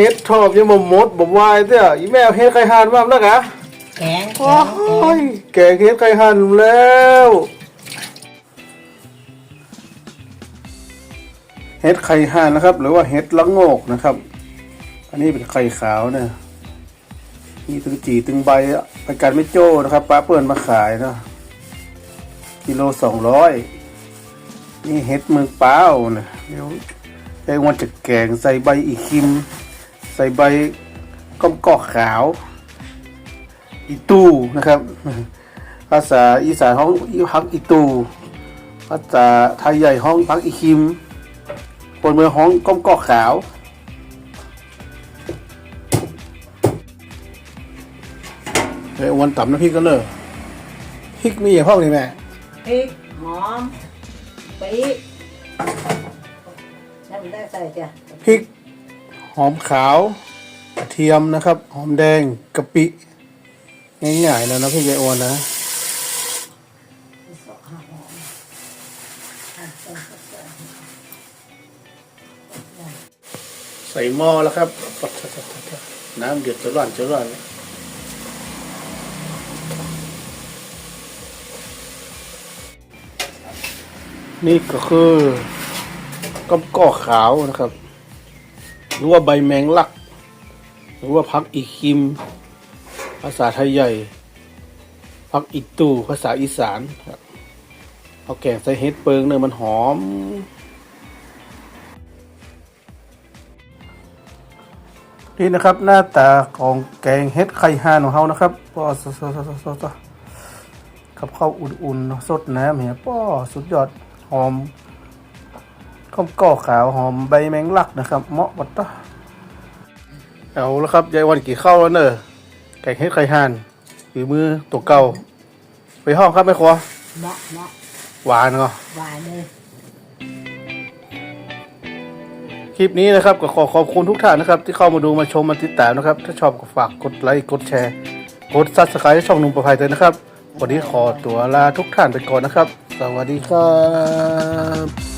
เฮ็ดชอบยังบ่หมดบ่วายเด้ออีแม่เอาเฮ็ดไข่ห่านมาแล้วกะแกงแกโอ้งแกงยแกงเฮ็ดไข่ห่านแล้วเฮ็ดไข่ห่านนะครับ หรือว่าเฮ็ดละโงกนะครับ อันนี้เป็นไข่ขาวเนี่ยมีตึงจีตึงใบอะไปการไม่โจ้นะครับป้าเปิดมาขายเนาะกิโลสองร้อยนี่เฮ็ดเมืองเป้านะเดี๋ยวไอ้วันจะแกงใส่ใบอีคิมใส่ใบก้อมกอกขาว อีตูนะครับ ภาษาอีสานห้องอีพักอีตูภาษาไทยใหญ่ห้องพักอีคิมคนเมืองห้องก้อมกอกขาวเฮ้ยวันต่ำน้ำพริกกันเลยพริกมีอย่างห้องนี่แม่พริกหอมปี๊บแล้วมันได้ใส่จ้ะพริก หอมขาวกระเทียมนะครับ หอมแดงกะปิง่ายๆนะนะพี่ยายโอนนะใส่หม้อแล้วครับ น้ำเดือดจะร้อนจะร้อนนี่ก็คือก้อมก่อขาวนะครับ หรือว่าใบแมงลัก หรือว่าพักอีคิม ภาษาไทยใหญ่พักอีตูภาษาอีสานครับเอาแกงใส่เฮ็ดเปิงเนื้อะมันหอม นี่นะครับ หน้าตาของแกงเฮ็ดไข่ห่านของเขานะครับป้อสดๆๆๆกับข้าวอุ่นๆสดน้ำเหียป้อสุดยอดหอม ข้าวก่อขาวหอมใบแมงลักนะครับเหมาะบัดตะเอาแล้วครับยายวันกี่ข้าวแล้วเนอะแกงเฮ็ดไข่ห่านฝีมือตัวเก่า ไปห้องครับแม่ครัวเหมาะเหมาะหวานเนาะหวานเลยคลิปนี้นะครับก็ขอขอบคุณทุกท่านนะครับ ที่เข้ามาดูมาชมมาติดตามนะครับ ถ้าชอบก็ฝากกดไลค์กดแชร์ กดซับสไครต์ช่องหนุ่มประภัยเลยนะครับ วันนี้ขอตัวลาทุกท่านไปก่อนนะครับ สวัสดีครับ